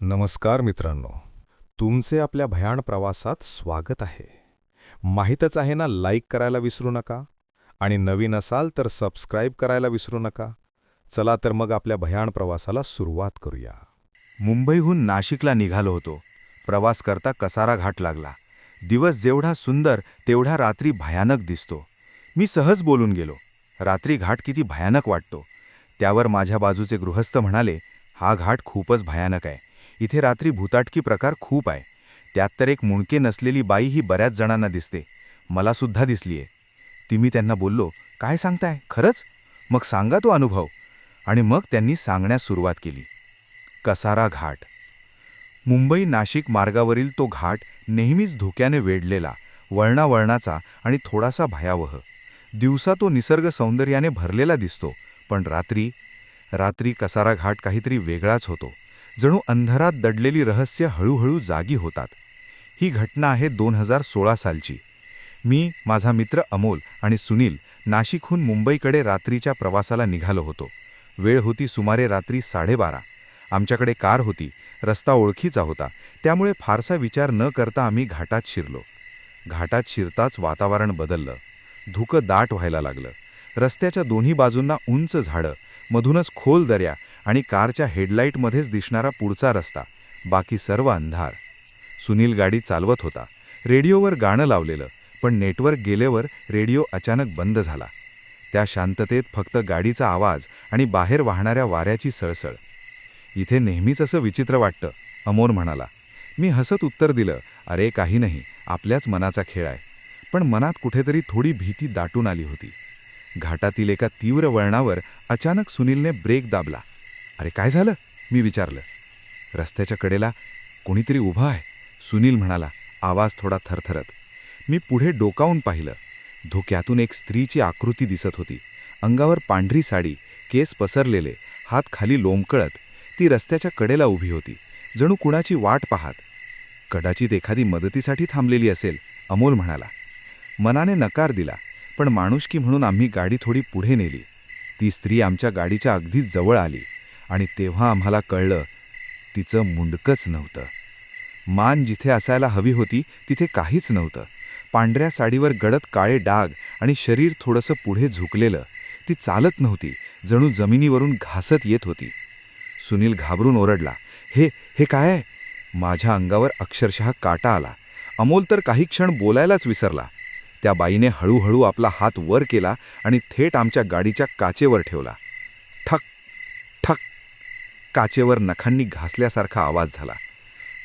नमस्कार मित्रांनो तुमचे आपल्या भयाण प्रवासात स्वागत आहे. माहीतच आहे ना लाईक करायला विसरू नका आणि नवीन असाल तर सबस्क्राईब करायला विसरू नका. चला तर मग आपल्या भयाण प्रवासाला सुरुवात करूया. मुंबईहून नाशिकला निघालो होतो. प्रवास करता कसारा घाट लागला. दिवस जेवढा सुंदर तेवढा रात्री भयानक दिसतो. मी सहज बोलून गेलो. रात्री घाट किती भयानक वाटतो. त्यावर माझ्या बाजूचे गृहस्थ म्हणाले हा घाट खूपच भयानक आहे. इथे रात्री भूताटकी प्रकार खूप आहे. त्यात तर एक मुणके नसलेली बाई ही बऱ्याच जणांना दिसते. मला सुद्धा दिसलीये. ती मी त्यांना बोललो काय सांगताय? खरंच? मग सांगा तो अनुभव. आणि मग त्यांनी सांगण्यास सुरुवात केली. कसारा घाट. मुंबई नाशिक मार्गावरील तो घाट नेहमीच धोक्याने वेढलेला वळणावळणाचा आणि थोडासा भयावह. दिवसा तो निसर्ग सौंदर्याने भरलेला दिसतो पण रात्री? रात्री कसारा घाट काहीतरी वेगळाच होतो. जणू अंधारात दडलेली रहस्य हळूहळू जागी होतात. ही घटना आहे दोन हजार सोळा सालची. मी माझा मित्र अमोल आणि सुनील नाशिकहून मुंबईकडे रात्रीच्या प्रवासाला निघालो होतो. वेळ होती सुमारे रात्री साडेबारा. आमच्याकडे कार होती रस्ता ओळखीचा होता त्यामुळे फारसा विचार न करता आम्ही घाटात शिरलो. घाटात शिरताच वातावरण बदललं. धुकं दाट व्हायला लागलं. रस्त्याच्या दोन्ही बाजूंना उंच झाडं मधूनच खोल दऱ्या आणि कारच्या हेडलाईटमध्येच दिसणारा पुढचा रस्ता बाकी सर्व अंधार. सुनील गाडी चालवत होता. रेडिओवर गाणं लावलेलं पण नेटवर्क गेल्यावर रेडिओ अचानक बंद झाला. त्या शांततेत फक्त गाडीचा आवाज आणि बाहेर वाहणाऱ्या वाऱ्याची सळसळ. इथे नेहमीच असं विचित्र वाटतं अमोर म्हणाला. मी हसत उत्तर दिलं अरे काही नाही आपल्याच मनाचा खेळ आहे. पण मनात कुठेतरी थोडी भीती दाटून आली होती. घाटातील एका तीव्र वळणावर अचानक सुनीलने ब्रेक दाबला. अरे काय झालं? मी विचारलं. रस्त्याच्या कडेला कोणीतरी उभं आहे. सुनील म्हणाला आवाज थोडा थरथरत. मी पुढे डोकावून पाहिलं. धोक्यातून एक स्त्रीची आकृती दिसत होती. अंगावर पांढरी साडी केस पसरलेले हात खाली लोंबकळत ती रस्त्याच्या कडेला उभी होती. जणू कुणाची वाट पाहात. कदाचित एखादी मदतीसाठी थांबलेली असेल अमोल म्हणाला. मनाने नकार दिला पण माणुसकी म्हणून आम्ही गाडी थोडी पुढे नेली. ती स्त्री आमच्या गाडीच्या अगदी जवळ आली. आणि तेव्हा आम्हाला कळलं तिचं मुंडकच नव्हतं. मान जिथे असायला हवी होती तिथे काहीच नव्हतं. पांढऱ्या साडीवर गडद काळे डाग आणि शरीर थोडंसं पुढे झुकलेलं ती चालत नव्हती जणू जमिनीवरून घासत येत होती. सुनील घाबरून ओरडला हे हे काय आहे? माझ्या अंगावर अक्षरशः काटा आला. अमोल तर काही क्षण बोलायलाच विसरला. त्या बाईने हळूहळू आपला हात वर केला आणि थेट आमच्या गाडीच्या काचेवर ठेवला. काचेवर नखांनी घासल्यासारखा आवाज झाला.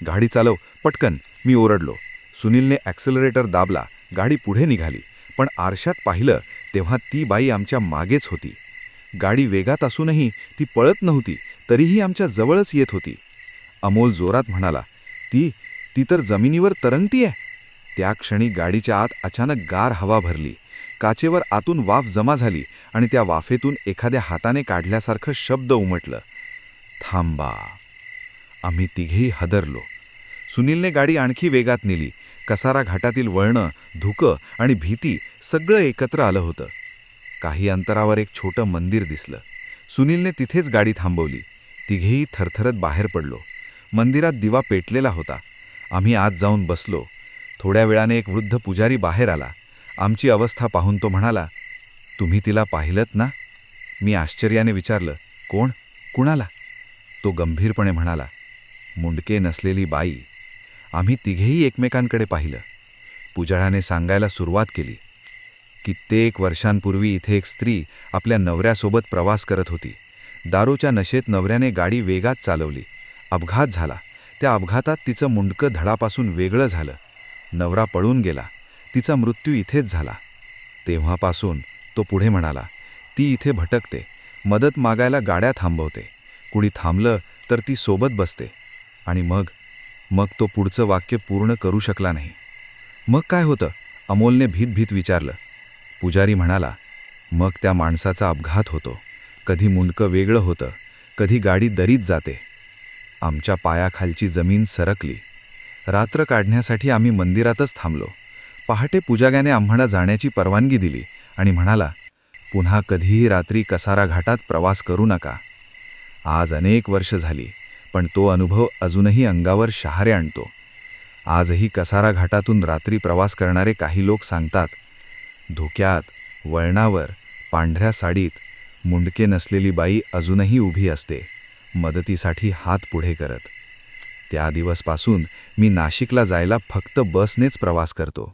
गाडी चालव पटकन. मी ओरडलो. सुनीलने ॲक्सेलरेटर दाबला. गाडी पुढे निघाली. पण आरशात पाहिलं तेव्हा ती बाई आमच्या मागेच होती. गाडी वेगात असूनही ती पळत नव्हती तरीही आमच्या जवळच येत होती. अमोल जोरात म्हणाला ती ती तर जमिनीवर तरंगतीये. त्या क्षणी गाडीच्या आत अचानक गार हवा भरली. काचेवर आतून वाफ जमा झाली आणि त्या वाफेतून एखाद्या हाताने काढल्यासारखं शब्द उमटलं. थांबा. आम्ही तिघेही हदरलो. सुनीलने गाडी आणखी वेगात नेली. कसारा घाटातील वळणं धुकं आणि भीती सगळं एकत्र आलं होतं. काही अंतरावर एक छोटं मंदिर दिसलं. सुनीलने तिथेच गाडी थांबवली. तिघेही थरथरत बाहेर पडलो. मंदिरात दिवा पेटलेला होता. आम्ही आत जाऊन बसलो. थोड्या वेळाने एक वृद्ध पुजारी बाहेर आला. आमची अवस्था पाहून तो म्हणाला तुम्ही तिला पाहिलत ना? मी आश्चर्याने विचारलं कोण? कुणाला? तो गंभीरपणे म्हणाला मुंडके नसलेली बाई आम्ही तिघेही एकमेकांकडे पाहिलं. पुजाळाने सांगायला सुरुवात केली. कित्येक वर्षांपूर्वी इथे एक स्त्री आपल्या नवऱ्यासोबत प्रवास करत होती. दारूच्या नशेत नवऱ्याने गाडी वेगात चालवली. अपघात झाला. त्या अपघातात तिचं मुंडकं धडापासून वेगळं झालं. नवरा पळून गेला. तिचा मृत्यू इथेच झाला. तेव्हापासून तो पुढे म्हणाला ती इथे भटकते. मदत मागायला गाड्या थांबवते. कुणी थांबलं तर ती सोबत बसते. आणि मग मग तो पुढचं वाक्य पूर्ण करू शकला नाही. मग काय होतं? अमोलने भीतभीत विचारलं. पुजारी म्हणाला मग त्या माणसाचा अपघात होतो. कधी मुंडकं वेगळं होतं. कधी गाडी दरीत जाते. आमच्या पायाखालची जमीन सरकली. रात्र काढण्यासाठी आम्ही मंदिरातच थांबलो. पहाटे पुजाग्याने आम्हाला जाण्याची परवानगी दिली आणि म्हणाला पुन्हा कधीही रात्री कसारा घाटात प्रवास करू नका. आज अनेक वर्ष झाली पण तो अनुभव अजूनही अंगावर शहारे आणतो. आजही कसारा घाटातून रात्री प्रवास करणारे काही लोक सांगतात धुक्यात वळणावर पांढऱ्या साडीत मुंडके नसलेली बाई अजूनही उभी असते मदतीसाठी हात पुढे करत. त्या दिवसपासून मी नाशिकला जायला फक्त बसनेच प्रवास करतो.